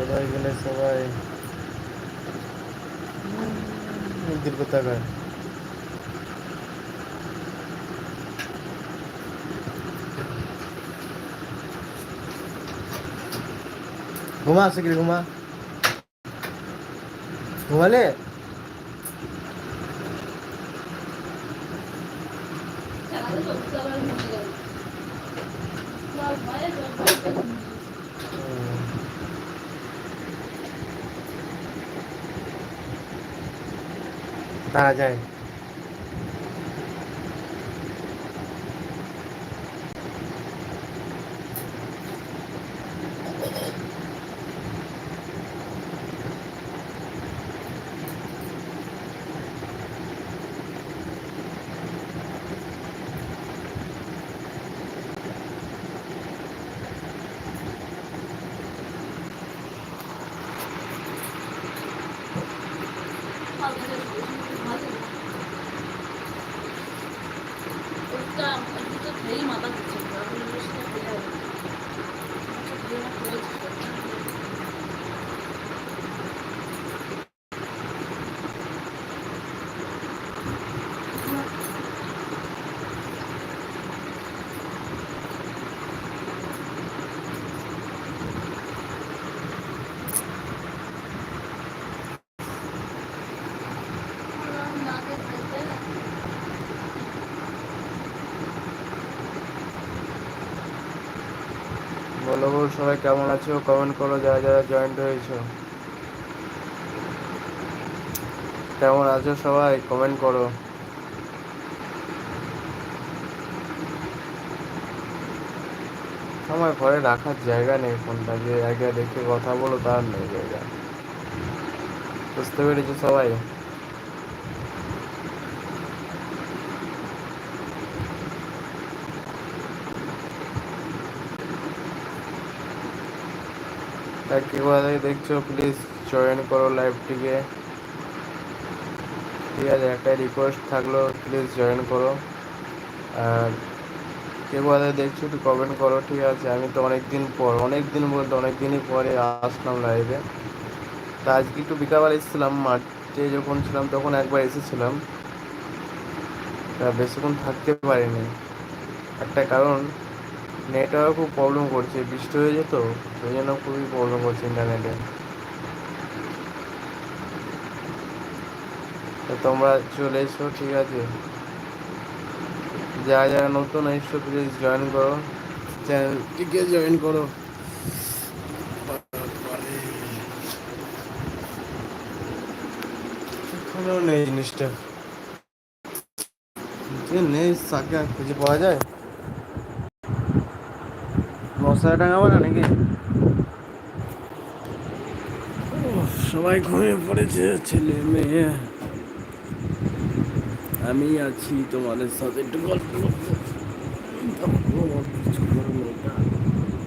কোথায় গেলে সবাই? মন্দির কোথাকার ঘুমা আছে কি ঘুমা। ঘুমালে? তারা যায়। বলো বলো সবাই কেমন আছো? কমেন্ট করো, যারা যারা জয়েন্ট হয়েছো। কেমন আছো সবাই? কমেন্ট করো। আমার ঘরে রাখার জায়গা নেই ফোনটা, যে আগে দেখে কথা বলো তার নেই জায়গা। বুঝতে পেরেছ সবাই? তাই কে দেখছ প্লিজ জয়েন করো লাইভটিকে ঠিক আছে, একটা রিকোয়েস্ট থাকল প্লিজ জয়েন করো। আর কে কোথা দেখছ, একটু কমেন্ট করো, ঠিক আছে? আমি তো অনেক দিন পর অনেক দিন বলতে অনেক দিনই পরে আসলাম লাইভে তা আজকে একটু বিকালবেলা এসেছিলাম, মাঠে যখন ছিলাম তখন একবার এসেছিলাম। তা বেশিক্ষণ থাকতে পারিনি। একটা কারণ নেটওয়ার্ক খুব প্রবলেম করছে, বৃষ্টি হয়ে যেত ওই জন্য খুবই প্রবলেম করছে ইন্টারনেটে তোমরা চলে এসো, ঠিক আছে? যারা যারা নতুন এসছো প্লিজ জয়েন করো। চ্যানেলটিকে জয়েন করো। নেই জিনিসটা। যে নেই সাকে খুঁজে পাওয়া যায়? মশারি টাঙাবো না নাকি? সবাই ঘুমিয়ে পড়েছে, ছেলে মেয়ে। আমি আছি তোমাদের সাথে, একটু গল্প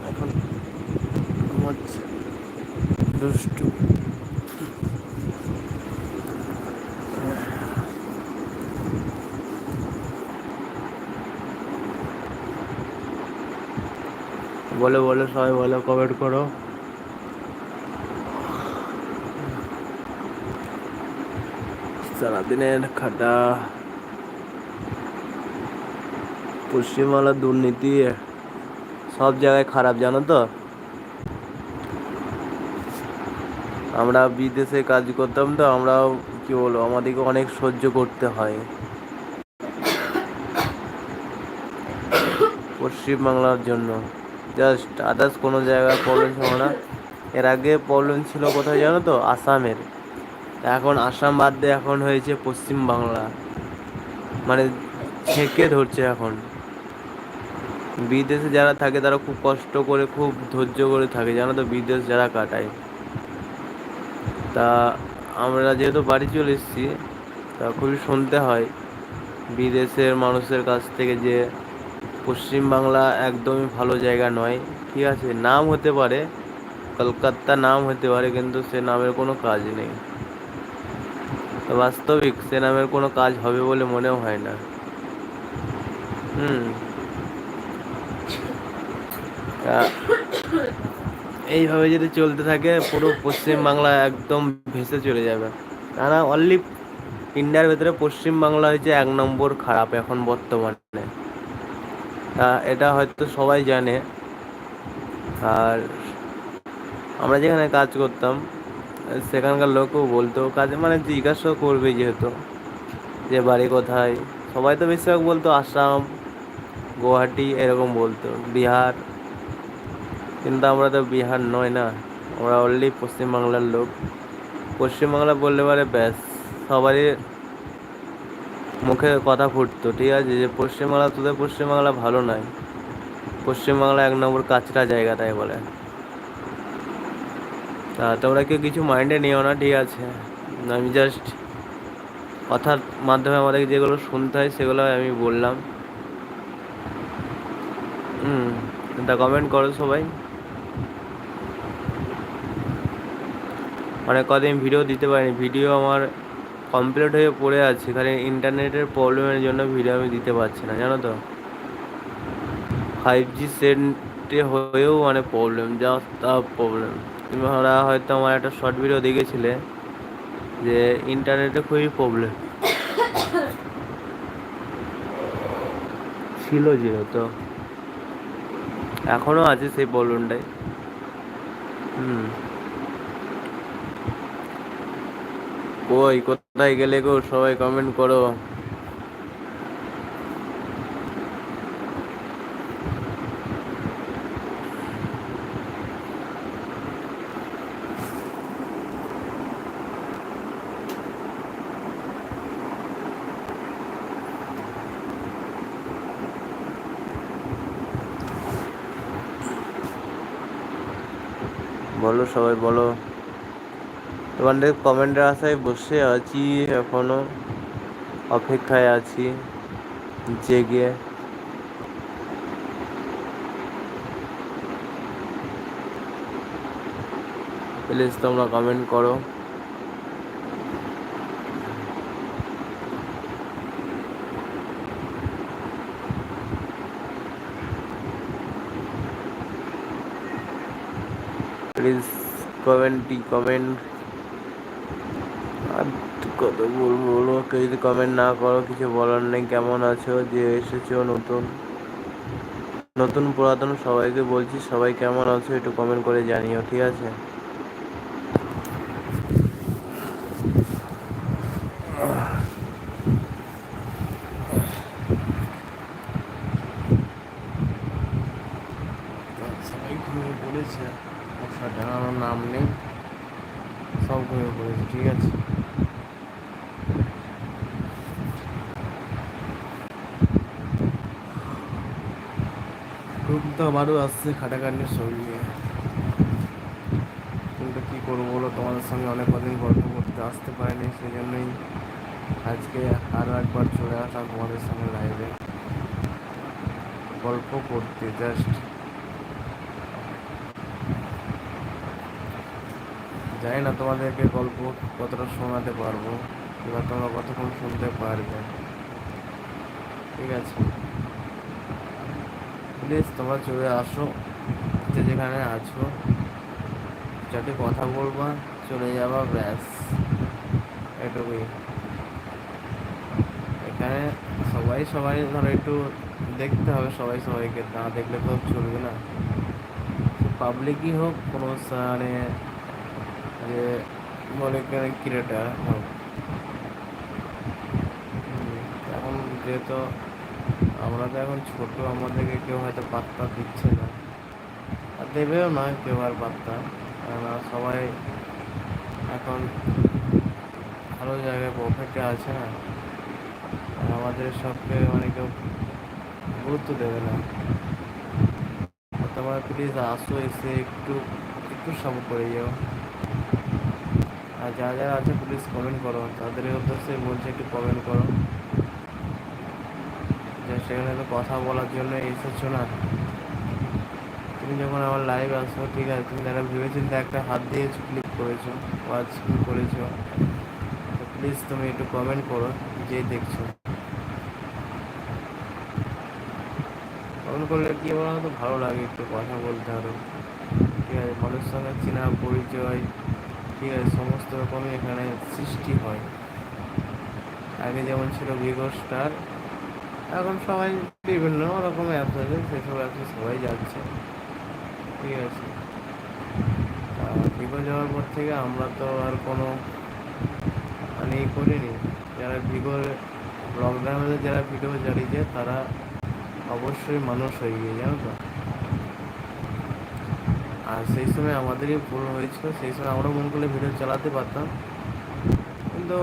এখন দুষ্টু। বলো বলো, সবাই বলো কমেন্ট করো। সারাদিনের খাটা। পশ্চিমবাংলার দুর্নীতি সব জায়গায় খারাপ, জানো তো? আমরা বিদেশে কাজ করতাম তো, আমরাও কি বলব, আমাদেরকে অনেক সহ্য করতে হয়। পশ্চিমবাংলার জন্য। জাস্ট আদার্স কোনো জায়গায় প্রবলেম ছিল না। এর আগে প্রবলেম ছিল কোথায় জানো তো? আসামের। এখন আসাম বাদ দিয়ে এখন হয়েছে পশ্চিম বাংলা। মানে ছেঁকে ধরছে এখন। বিদেশে যারা থাকে তারা খুব কষ্ট করে, খুব ধৈর্য করে থাকে। জানো তো বিদেশ যারা কাটায়। তা আমরা যেহেতু বাড়ি চলে এসেছি, তা খুবই শুনতে হয় বিদেশের মানুষের কাছ থেকে যে পশ্চিমবাংলা একদমই ভালো জায়গা নয়, ঠিক আছে? নাম হতে পারে কলকাতা নাম হতে পারে, কিন্তু সে নামের কোনো কাজ নেই। বাস্তবিক সে নামের কোনো কাজ হবে বলে মনেও হয় না। হুম। এইভাবে যদি চলতে থাকে, পুরো পশ্চিমবাংলা একদম ভেসে চলে যাবে। না অনলি ইন্ডিয়ার ভেতরে পশ্চিমবাংলা হচ্ছে এক নম্বর খারাপ এখন বর্তমানে। এটা হয়তো সবাই জানে। আর আমরা যেখানে কাজ করতাম, সেখানকার লোকও বলতো, কাজে মানে জিজ্ঞাসা করবে যেহেতু যে বাড়ি কোথায়। সবাই তো বেশিরভাগ বলতো আসাম, গুয়াহাটি, এরকম বলতো, বিহার। কিন্তু আমরা তো বিহার নয় না, আমরা অনলি পশ্চিমবাংলার লোক। পশ্চিমবাংলা বললে পারে ব্যাস, সবারই মুখে কথা ফুটতো, ঠিক আছে? যে পশ্চিমবাংলা, তোদের পশ্চিমবাংলা ভালো নয়। পশ্চিমবাংলা এক নম্বর কাছটা জায়গা তাই বলে। তা তোমরা কেউ কিছু মাইন্ডে নিও না, ঠিক আছে? আমি জাস্ট কথার মাধ্যমে আমাদের যেগুলো শুনতে হয়, সেগুলো আমি বললাম। হুম, তা কমেন্ট করো সবাই। অনেক কদিন ভিডিও দিতে পারিনি ভিডিও আমার কমপ্লিট হয়ে পড়ে আছে, খালি ইন্টারনেটের প্রবলেমের জন্য ভিডিও আমি দিতে পারছি না, জানো তো? ফাইভ জি সেটে হয়েও মানে প্রবলেম যা তা প্রবলেম তোমরা হয়তো আমার একটা শর্ট ভিডিও দেখেছিলে, যে ইন্টারনেটে খুবই প্রবলেম ছিল যেহেতু এখনও আছে সেই প্রবলেমটাই হুম। ওই কই কোথায় গেলে গো? সবাই কমেন্ট করো। বলো সবাই বলো। তোমাদের কমেন্টের আশায় বসে আছি, এখনও অপেক্ষায় আছি, জেগে। প্লিজ তোমরা কমেন্ট করো। প্লিজ কমেন্টটি কমেন্ট আর কত বলব বলো কেউ যদি কমেন্ট না করো, কিছু বলার নেই। কেমন আছো? যে এসেছ, নতুন নতুন পুরাতন সবাইকে বলছি, সবাই কেমন আছো একটু কমেন্ট করে জানিও, ঠিক আছে সবাই ঘুমিয়ে পড়েছে মশা জানানোর নাম নেই সব ঘুমিয়ে পড়েছে ঠিক আছে তো আমারও আসছে খাটাখাটির সঙ্গে। কিন্তু কী করব বলো, তোমাদের সঙ্গে অনেক কদিন গল্প করতে আসতে পারিনি সেই জন্যই আজকে আরও একবার চলে আসা তোমাদের সঙ্গে লাইভে গল্প করতে জাস্ট জানি না তোমাদেরকে গল্প কতটা শোনাতে পারব এবার তোমরা কতক্ষণ শুনতে পারবে। ঠিক আছে। প্লিজ তোমরা চলে আসো। যে যেখানে আছো। যাতে কথা বলবা, চলে যাবা, ব্যাস। এটুকুই। এখানে সবাই সবাই ধরো একটু দেখতে হবে, সবাই সবাইকে। না দেখলে তো চলবে না। পাবলিকই হোক, কোনো মানে যে করেন ক্রিয়েটার হোক। এখন যেহেতু আমরা তো এখন ছোট, আমাদেরকে কেউ হয়তো পাত্তা দিচ্ছে না। আর দেবেও না কেউ আর পাত্তা। কেননা সবাই এখন ভালো জায়গায় প্রফিটে আছে না। আর আমাদের সবকে মানে কেউ গুরুত্ব দেবে না। তোমরা প্লিজ আসো, এসে একটু একটু সব করে যাও। আর যারা যারা আছে প্লিজ কমেন্ট করো। তাদের উদ্দেশ্যে বলছে একটু কমেন্ট করো। যে সেখানে তো কথা বলার জন্য এসেছ না। তুমি যখন আমার লাইভ আসো ঠিক আছে, তুমি যারা ভেবেচিন্তে একটা হাত দিয়ে ক্লিক করেছ ওয়াচ করেছ। তো প্লিজ তুমি একটু কমেন্ট করো, যে দেখছ। কমেন্ট করলে কি বলো তো, ভালো লাগে একটু কথা বলতে আরও। ঠিক আছে, মানুষের সঙ্গে চেনা, পরিচয়, ঠিক আছে, সমস্ত রকমই এখানে সৃষ্টি হয়। আগে যেমন ছিল ভিগো স্টার এখন সবাই বিভিন্ন রকম অ্যাপস আছে সেসব অ্যাপসে সবাই যাচ্ছে। ঠিক আছে। ভিভো যাওয়ার পর থেকে আমরা তো আর কোনো মানে ই করিনি। যারা ভিগোর লকডাউনে যারা ভিডিও চালিয়েছে, তারা অবশ্যই মানুষ হয়ে গিয়ে, জানো তো। আর সেই সময় আমাদেরই ভুল হয়েছিল, সেই সময় আমরা মন করলে ভিডিও চালাতে পারতাম। কিন্তু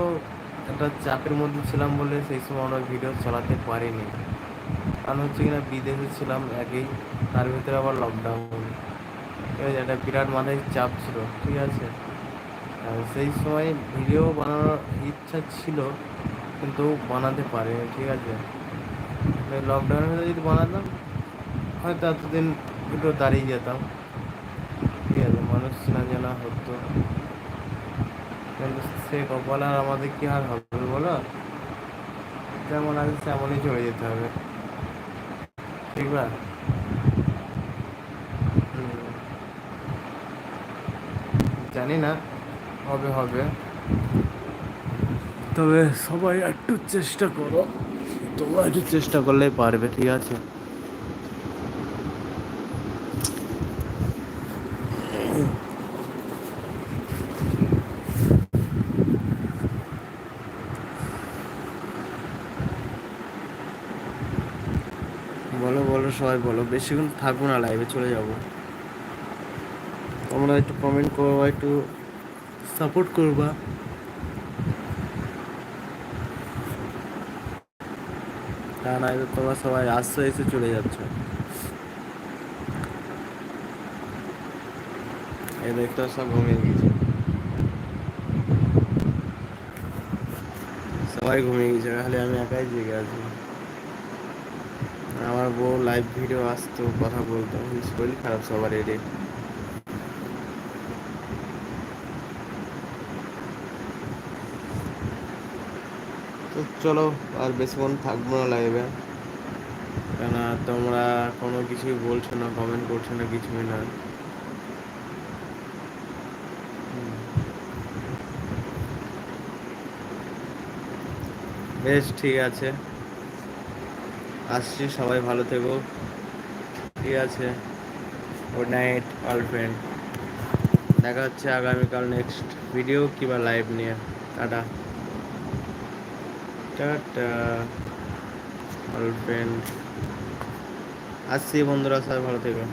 একটা চাপের মধ্যে ছিলাম বলে সেই সময় আমরা ভিডিও চালাতে পারিনি। কারণ হচ্ছে কিনা বিদেশে ছিলাম একই, তার ভিতরে আবার লকডাউন ঠিক আছে একটা বিরাট মাথায় চাপ ছিল, ঠিক আছে? সেই সময় ভিডিও বানানোর ইচ্ছা ছিল, কিন্তু বানাতে পারিনি, ঠিক আছে? লকডাউনের ভিতরে যদি বানাতাম, হয়তো এতদিন একটু দাঁড়িয়ে যেতাম। ঠিক আছে, মানুষ চেনা জানা হতো। সে কপাল আর আমাদের কি আর হবে বলো? যেমন আছে তেমনই চলে যেতে হবে। ঠিক না। জানি না, হবে হবে। তবে সবাই একটু চেষ্টা করো। তোমরা একটু চেষ্টা করলেই পারবে, ঠিক আছে বলো বলো সবাই বলো বেশিক্ষণ থাকব না লাইভে চলে যাব। তোমরা একটু কমেন্ট করবা, একটু সাপোর্ট করবা। তা না তোমরা সবাই আসছো, এসে চলে যাচ্ছ। এই দেখতে সব ঘুমিয়ে গেছে। সবাই ঘুমিয়ে গেছে, খালি আমি একাই জেগে আছি। আমার বউ লাইভ ভিডিও আসতো কথা বলতো শরীর খারাপ সবার এরে তো চলো আর বেশিক্ষণ থাকব না লাইভে কেন তোমরা কোনো কিছুই বলছো না কমেন্ট করছ না কিছুই না। বেশ ঠিক আছে। আসছি, সবাই ভালো থেকো। ঠিক আছে? গুড নাইট অল ফ্রেন্ড দেখা হচ্ছে আগামীকাল নেক্সট ভিডিও কিংবা লাইভ নিয়ে। টাটা। টাটা অল ফ্রেন্ড আসছি বন্ধুরা, সবাই ভালো থেকো।